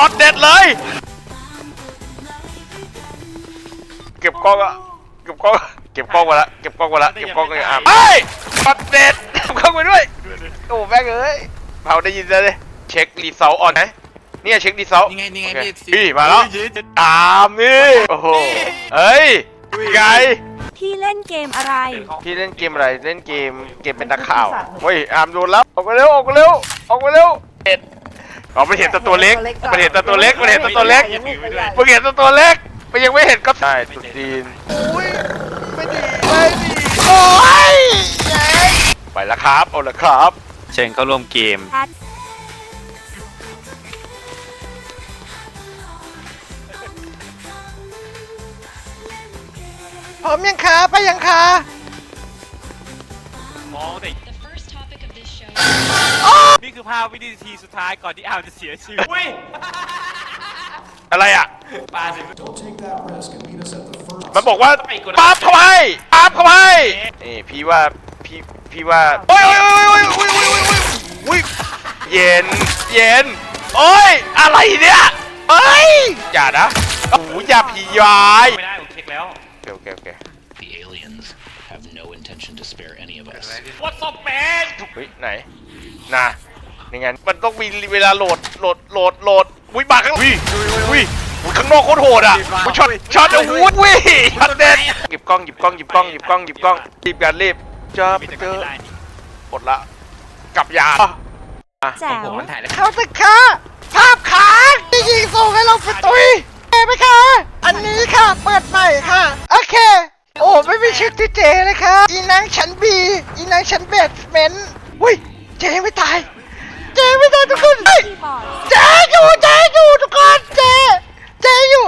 ช็อตเด็ดเลย เก็บกล้องอะเก็บกล้องเก็บกล้องมาละเก็บกล้องมาละเก็บกล้องเลยอะเฮ้ยช็อตเด็ดเก็บกล้องไปด้วยโอ้แม่งเอ้ยเผาได้ยินเลยเช็ครีเซลออนไหมเนี่ยเช็ครีเซลนี่ไงนี่ไงโอเคพี่พี่มาแล้วเฮ้ยยืนตามนี่โอ้โหเฮ้ยไงพี่เล่นเกมอะไร พี่เล่นเกมอะไร เล่นเกมเกมเป็นนักข่าว เฮ้ยอามโดนแล้ว ออกมาเร็ว ออกมาเร็ว ออกมาเร็วเอ็ดอ๋อมันเห็นแต่ตัวเล็กมันเห็นแต่ตัวเล็กมันเห็นแต่ตัวเล็กยังไม่ตัวใหญ่มึงเห็นแต่ตัวเล็กมันยังไม่เห็นก็ใช่สุดจีนอุ้ยไม่ดีไม่ดีโอ้ยเย้ไปแล้วครับเอาละครับ เชิญเข้าร่วมเกมแอดพร้อมยังคะไปยังคะมองแต่ 5 วินาทีสุดท้ายก่อนที่อาร์จะเสียชีวิตอุ้ยอะไรอะ ปาสิ Don't take that risk and meet us at the first. มันบอกว่าไปกด ปั๊บเข้าไปปั๊บเข้าไปนี่พี่ว่าพี่พี่ว่าโอ้ยโอ้ยโอ้ยโอ้ยโอ้ยโอ้ยโอ้ยโอ้ยเย็นเย็นโอ้ยอะไรเนี่ยเอ้ยอย่านะโอ้โหอย่าผีวายไม่ได้ผมเช็คแล้ว โอเคโอเคโอเค The aliens have no intention to spare any of us. What's up man เฮ้ยไหนน่ะ ยังไงมันต้องมีเวลาโหลดโหลดโหลดโหลดอุ้ยมาข้างอุ้ยอุ้ยอุ้ยข้างนอกโคตรโหดอะอุ้ยช็อตช็อตโอ้โหอุ้ยช็อตเด็ดหยิบกล้องหยิบกล้องหยิบกล้องหยิบกล้องหยิบกล้องรีบกันรีบจ้ามีไปแต่เจกันอไม่ได้นี่หมดละกลับยาแจ๋วผมมันถ่ายได้เข้าตึกค่ะภาพขาที่ยิงส่งให้เราไปตุยเห็นไหมคะ อันนี้ค่ะ เปิดใหม่ค่ะ โอเค โอ้ไม่มีชื่อที่เจเลยค่ะอีนางชั้นบีอีนางชั้นเบสเมนต์อุ้ยเจยังไม่ตาย ทุกคนเฮ้ยคีย์บอร์ดเจอยู่เจ๊อยู่ทุกคนเจ๊เจ๊อยู่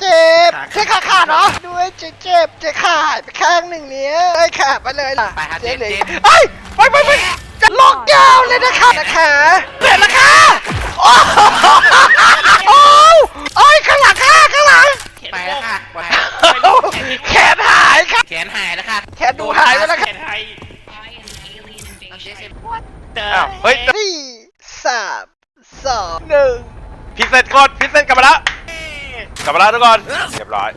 เจ็บเจ๊ขาขาดเหรอด้วยเจ๊เจ็บเจ๊ขาหายไปข้างหนึ่งเนี้ยได้ขาไปเลยล่ะไปหาเจ๊เลยเจเฮ้ยไปไปไปจะล็อกยาวเลยนะคะนะคะเปลี่ยนราคาโอ้โอ้โอ้ยข้างหลังค่ะข้างหลังไปแล้วค่ะแขนหายค่ะแขนหายแล้วค่ะแขนดูหายไปแล้วค่ะเห็นไทย by an alien invasion. เฮ้ย หนึ่งพิเศษก่อนพิเศษกลับมาแล้วกลับมาแล้วทุกคนเรียบร้อย